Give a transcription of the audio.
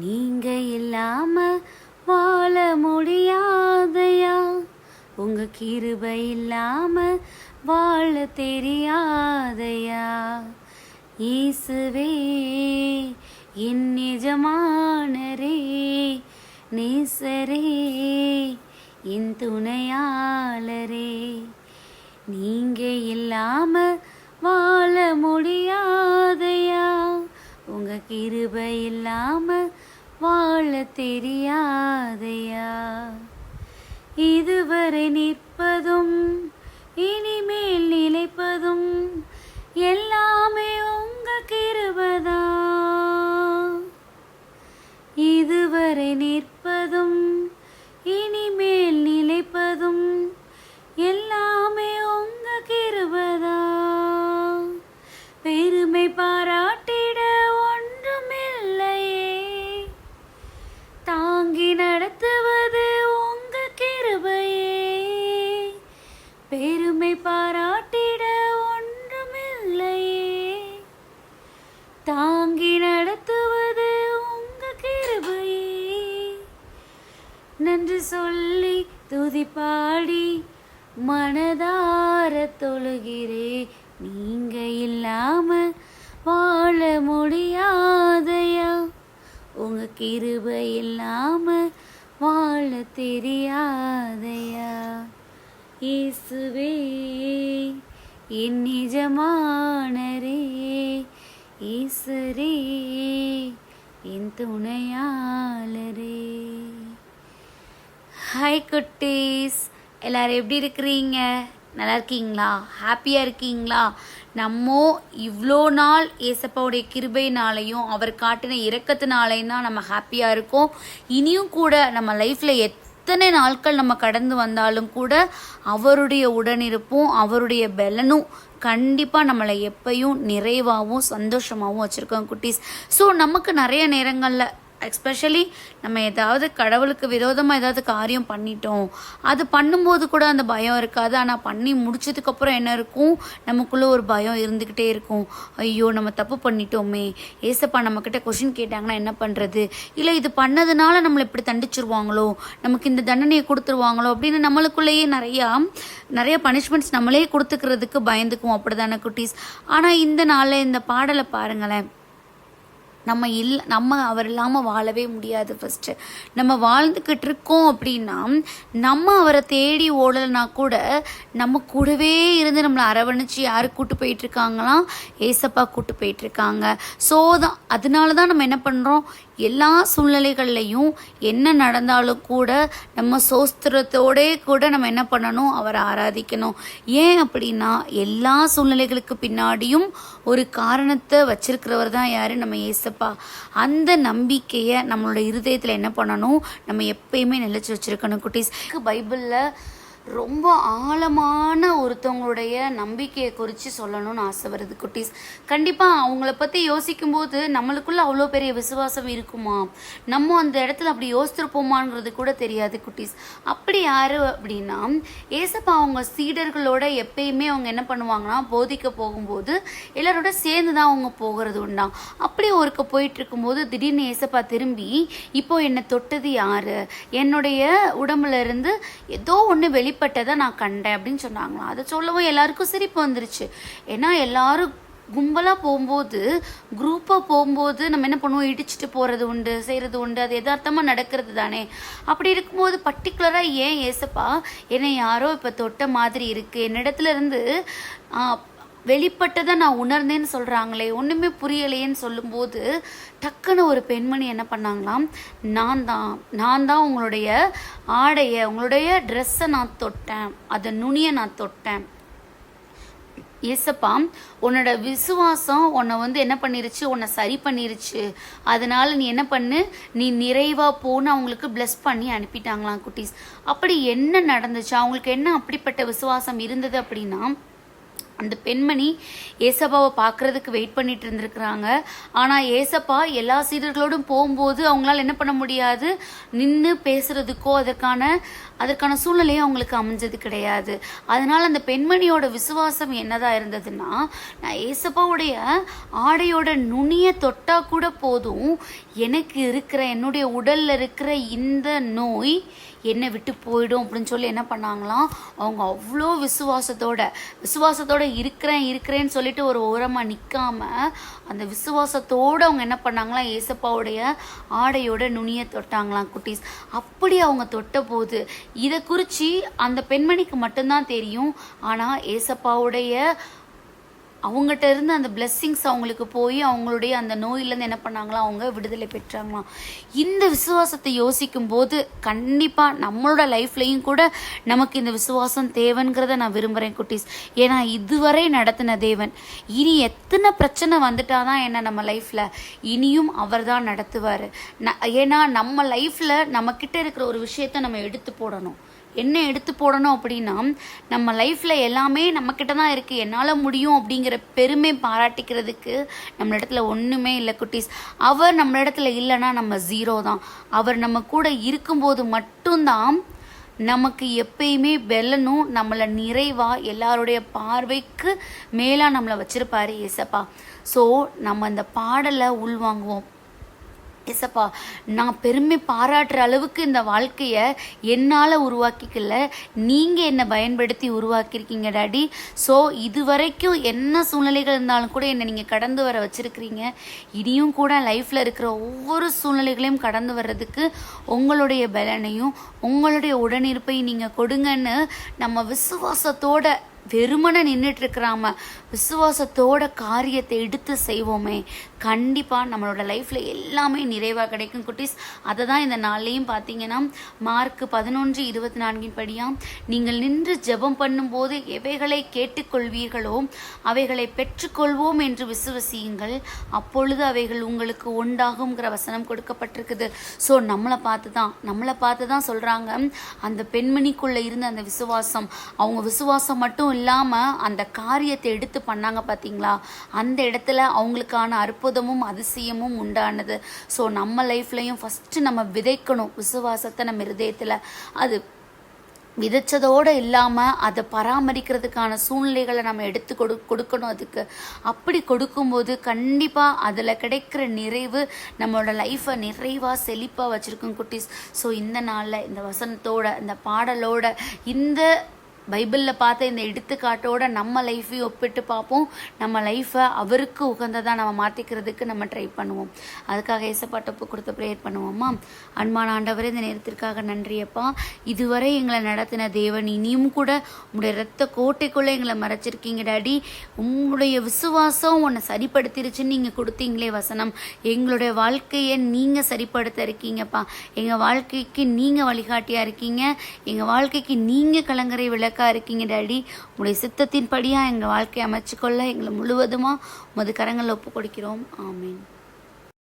நீங்க இல்லாம வாழ முடியாதையா? உங்க கிருபை இல்லாம வாழ தெரியாதையா? இயேசுவே என் நிஜமானரே நேசரே என் துணையாளரே. நீங்க இல்லாம வாழ முடி தெரியாதையா? இதுவரை நிற்பதும் சொல்லி துதி பாடி மனதார தொழுகிறே நீங்க இல்லாம வாழ முடியாதையா? உங்க கிருபை இல்லாம வாழ தெரியாதையா? இயேசுவே என் நிஜமானரே ஈஸ்வரே என் துணையாளரே. ஹாய் குட்டீஸ். எல்லோரும் எப்படி இருக்கிறீங்க? நல்லா இருக்கீங்களா? ஹாப்பியாக இருக்கீங்களா? நம்ம இவ்வளோ நாள் ஏசப்பாவுடைய கிருபைனாலையும் அவர் காட்டின இறக்கத்தினாலையும் தான் நம்ம ஹாப்பியாக இருக்கோம். இனியும் கூட நம்ம லைஃப்பில் எத்தனை நாட்கள் நம்ம கடந்து வந்தாலும் கூட அவருடைய உடனிருப்பும் அவருடைய பலனும் கண்டிப்பாக நம்மளை எப்பையும் நிறைவாகவும் சந்தோஷமாகவும் வச்சுருக்கோம் குட்டீஸ். ஸோ நமக்கு நிறைய நேரங்களில் எஸ்பெஷலி நம்ம ஏதாவது கடவுளுக்கு விரோதமாக ஏதாவது காரியம் பண்ணிட்டோம். அது பண்ணும்போது கூட அந்த பயம் இருக்காது. ஆனால் பண்ணி முடிச்சதுக்கப்புறம் என்ன இருக்கும்? நமக்குள்ளே ஒரு பயம் இருந்துக்கிட்டே இருக்கும். ஐயோ நம்ம தப்பு பண்ணிட்டோமே. ஏசப்பா நம்மக்கிட்ட கொஷின் கேட்டாங்கன்னா என்ன பண்ணுறது இல்லை இது பண்ணதுனால நம்மளை இப்படி தண்டிச்சிருவாங்களோ? நமக்கு இந்த தண்டனையை கொடுத்துருவாங்களோ? அப்படின்னு நம்மளுக்குள்ளேயே நிறையா நிறைய பனிஷ்மெண்ட்ஸ் நம்மளே கொடுத்துக்கிறதுக்கு பயந்துக்குவோம். அப்படிதானே குட்டீஸ்? ஆனால் இந்த நாளில் இந்த பாடலை பாருங்களேன். நம்ம இல் நம்ம அவர் இல்லாமல் வாழவே முடியாது ஃபஸ்ட்டு நம்ம வாழ்ந்துக்கிட்டு இருக்கோம் அப்படின்னா நம்ம அவரை தேடி ஓடலைனா கூட நம்ம கூடவே இருந்து நம்மளை அரவணைச்சு யார் கூட்டு போயிட்டுருக்காங்களாம் ஏசப்பா கூட்டு போயிட்டுருக்காங்க ஸோ தான் அதனால தான் நம்ம என்ன பண்ணுறோம் எல்லா சூழ்நிலைகள்லையும் என்ன நடந்தாலும் கூட நம்ம சோஸ்திரத்தோடே கூட நம்ம என்ன பண்ணணும்? அவரை ஆராதிக்கணும். ஏன் அப்படின்னா எல்லா சூழ்நிலைகளுக்கு பின்னாடியும் ஒரு காரணத்தை வச்சிருக்கிறவர் தான் யாரு? நம்ம ஏசப்பா. அந்த நம்பிக்கையை நம்மளோட இருதயத்தில் என்ன பண்ணணும்? நம்ம எப்பயுமே நிலைச்சு வச்சிருக்கணும் குட்டீஸ். பைபிளில் ரொம்ப ஆழமான ஒருத்தவங்களுடைய நம்பிக்கையை குறித்து சொல்லணும்னு ஆசை வருது குட்டீஸ். கண்டிப்பாக அவங்கள பற்றி யோசிக்கும்போது நம்மளுக்குள்ளே அவ்வளோ பெரிய விசுவாசம் இருக்குமா? நம்ம அந்த இடத்துல அப்படி யோசிச்சிருப்போமாங்கிறது கூட தெரியாது குட்டீஸ். அப்படி யார் அப்படின்னா ஏசப்பா அவங்க சீடர்களோட எப்பயுமே அவங்க என்ன பண்ணுவாங்கன்னா போதிக்க போகும்போது எல்லாரோட சேர்ந்து தான் அவங்க போகிறது உண்டாம் அப்படி ஒருக்க போயிட்டு இருக்கும்போது திடீர்னு ஏசப்பா திரும்பி இப்போ என்னை தொட்டது யார்? என்னுடைய உடம்புல இருந்து ஏதோ ஒன்று வெளிப்பட்டதை நான் கண்டேன் அப்படின்னு சொன்னாங்களாம். அதை சொல்லவும் எல்லாருக்கும் சிரிப்பு வந்துருச்சு. ஏன்னா எல்லாரும் கும்பலாக போகும்போது குரூப்பாக போகும்போது நம்ம என்ன பண்ணுவோம்? இடிச்சிட்டு போகிறது உண்டு செய்கிறது உண்டு அது எதார்த்தமாக நடக்கிறது தானே. அப்படி இருக்கும்போது பர்டிகுலராக ஏன் ஏசப்பா என்னை யாரோ இப்போ தொட்ட மாதிரி இருக்குது என்னிடத்துலேருந்து வெளிப்பட்டதை நான் உணர்ந்தேன்னு சொல்கிறாங்களே ஒன்றுமே புரியலையேன்னு சொல்லும்போது டக்குன்னு ஒரு பெண்மணி என்ன பண்ணாங்களாம் நான் தான் நான் தான் உங்களுடைய ஆடையை உங்களுடைய ட்ரெஸ்ஸை நான் தொட்டேன் அதை நுனியை நான் தொட்டேன். ஏசப்பா உன்னோட விசுவாசம் உன்னை வந்து என்ன பண்ணிருச்சு உன்னை சரி பண்ணிருச்சு. அதனால நீ என்ன பண்ணு நீ நிறைவா போன்னு அவங்களுக்கு பிளஸ் பண்ணி அனுப்பிட்டாங்களாம் குட்டீஸ். அப்படி என்ன நடந்துச்சு? அவங்களுக்கு என்ன அப்படிப்பட்ட விசுவாசம் இருந்தது அப்படின்னா அந்த பெண்மணி ஏசப்பாவை பார்க்கறதுக்கு வெயிட் பண்ணிட்டு இருந்திருக்கிறாங்க. ஆனால் ஏசப்பா எல்லா சீடர்களோடும் போகும்போது அவங்களால என்ன பண்ண முடியாது? நின்று பேசுறதுக்கோ அதற்கான அதற்கான சூழ்நிலையும் அவங்களுக்கு அமைஞ்சது கிடையாது. அதனால அந்த பெண்மணியோட விசுவாசம் என்னதான் இருந்ததுன்னா நான் ஏசப்பாவுடைய ஆடையோட நுனிய தொட்டா கூட போதும் எனக்கு இருக்கிற என்னுடைய உடல்ல இருக்கிற இந்த நோய் என்னை விட்டு போயிடும் அப்படின்னு சொல்லி என்ன பண்ணாங்களாம்? அவங்க அவ்வளோ விசுவாசத்தோட விசுவாசத்தோட இருக்கிறேன் இருக்கிறேன்னு சொல்லிட்டு ஒரு ஓரமாக நிற்காம அந்த விசுவாசத்தோட அவங்க என்ன பண்ணாங்களாம்? ஏசப்பாவுடைய ஆடையோட நுனியை தொட்டாங்களாம் குட்டீஸ். அப்படி அவங்க தொட்ட போது இதை குறித்து அந்த பெண்மணிக்கு மட்டும்தான் தெரியும். ஆனால் ஏசப்பாவுடைய அவங்ககிட்ட இருந்து அந்த பிளெஸ்ஸிங்ஸ் அவங்களுக்கு போய் அவங்களுடைய அந்த நோயிலேருந்து என்ன பண்ணாங்களாம் அவங்க விடுதலை பெற்றாங்களாம். இந்த விசுவாசத்தை யோசிக்கும் போது கண்டிப்பாக நம்மளோட லைஃப்லையும் கூட நமக்கு இந்த விசுவாசம் தேவைங்கிறத நான் விரும்புகிறேன் குட்டீஸ். ஏன்னா இதுவரை நடத்தின தேவன். இனி எத்தனை பிரச்சனை வந்துட்டாதான் என்ன நம்ம லைஃப்பில் இனியும் அவர் தான் நடத்துவார் ஏன்னா நம்ம லைஃப்பில் நம்மக்கிட்ட இருக்கிற ஒரு விஷயத்த நம்ம எடுத்து போடணும். என்ன எடுத்து போடணும் அப்படின்னா நம்ம லைஃப்பில் எல்லாமே நம்மக்கிட்ட தான் இருக்குது என்னால் முடியும் அப்படிங்கிற பெருமை பாராட்டிக்கிறதுக்கு நம்மளிடத்துல ஒன்றுமே இல்லை குட்டீஸ். அவர் நம்மளிடத்துல இல்லைன்னா நம்ம ஜீரோ தான். அவர் நம்ம கூட இருக்கும்போது மட்டும்தான் நமக்கு எப்பயுமே வெல்லணும் நம்மளை நிறைவாக எல்லாருடைய பார்வைக்கு மேலாக நம்மளை வச்சுருப்பாரு ஏசப்பா. ஸோ நம்ம அந்த பாடலை உள்வாங்குவோம். ஏசப்பா நான் பெருமை பாராட்டுற அளவுக்கு இந்த வாழ்க்கையை என்னால் உருவாக்கிக்கல. நீங்கள் என்னை பயன்படுத்தி உருவாக்கியிருக்கீங்க டாடி? ஸோ இது வரைக்கும் என்ன சூழ்நிலைகள் இருந்தாலும் கூட என்னை நீங்கள் கடந்து வர வச்சுருக்கிறீங்க. இனியும் கூட லைஃப்பில் இருக்கிற ஒவ்வொரு சூழ்நிலைகளையும் கடந்து வர்றதுக்கு உங்களுடைய பலனையும் உங்களுடைய உடனிருப்பையும் நீங்கள் கொடுங்கன்னு நம்ம விசுவாசத்தோட வெறுமனை நின்றுட்டு இருக்கிறாம விசுவாசத்தோட காரியத்தை எடுத்து செய்வோமே. கண்டிப்பாக நம்மளோட லைஃப்பில் எல்லாமே நிறைவாக கிடைக்கும் குட்டீஸ். அதை தான் இந்த நாள்லேயும் பார்த்தீங்கன்னா மார்க் பதினொன்று இருபத்தி நான்கின் படியாக நீங்கள் நின்று ஜெபம் பண்ணும்போது எவைகளை கேட்டுக்கொள்வீர்களோ அவைகளை பெற்றுக்கொள்வோம் என்று விசுவசியுங்கள். அப்பொழுது அவைகள் உங்களுக்கு உண்டாகுங்கிற வசனம் கொடுக்கப்பட்டிருக்குது. ஸோ நம்மளை பார்த்து தான் நம்மளை பார்த்து தான் சொல்கிறாங்க அந்த பெண்மணிக்குள்ளே இருந்த அந்த விசுவாசம். அவங்க விசுவாசம் மட்டும் இல்லாமல் அந்த காரியத்தை எடுத்து பண்ணாங்க பார்த்தீங்களா அந்த இடத்துல அவங்களுக்கான அற்புதமும் அதிசயமும் உண்டானது. ஸோ நம்ம லைஃப்லையும் ஃபஸ்ட்டு நம்ம விதைக்கணும். விசுவாசத்தை நம்ம இருதயத்தில். அது விதைச்சதோடு இல்லாமல் அதை பராமரிக்கிறதுக்கான சூழ்நிலைகளை நம்ம எடுத்து கொடு கொடுக்கணும் அதுக்கு. அப்படி கொடுக்கும்போது கண்டிப்பாக அதில் கிடைக்கிற நிறைவு நம்மளோட லைஃப்பை நிறைவாக செழிப்பாக வச்சுருக்கும் குட்டீஸ். ஸோ இந்த நாளில் இந்த வசனத்தோட இந்த பாடலோட இந்த பைபிளில் பார்த்த இந்த எடுத்துக்காட்டோட நம்ம லைஃப்பையும் ஒப்பிட்டு பார்ப்போம். நம்ம லைஃப்பை அவருக்கு உகந்ததாக நம்ம மாற்றிக்கிறதுக்கு நம்ம ட்ரை பண்ணுவோம். அதுக்காக ஏசப்பாட்டப்பு கொடுத்து ப்ரேயர் பண்ணுவோமா அன்பான ஆண்டவரே இந்த நேரத்திற்காக நன்றியப்பா இதுவரை எங்களை நடத்தின தேவன் இனியும் கூட உங்களுடைய ரத்த கோட்டைக்குள்ளே எங்களை மறைச்சிருக்கீங்க டாடி. உங்களுடைய விசுவாசம் உன்னை சரிப்படுத்திருச்சுன்னு நீங்கள் கொடுத்தீங்களே வசனம். எங்களுடைய வாழ்க்கையை நீங்கள் சரிப்படுத்த இருக்கீங்கப்பா எங்கள் வாழ்க்கைக்கு நீங்கள் வழிகாட்டியாக இருக்கீங்க. எங்கள் வாழ்க்கைக்கு நீங்கள் கலங்கரை விளக்கு இருக்கீங்க டாடி. உங்களுடைய சித்தத்தின்படியாக எங்கள் வாழ்க்கையை அமைச்சுக்கொள்ள எங்களை முழுவதுமாக உமது கரங்களில் ஒப்பு கொடுக்கிறோம் ஆமீன்.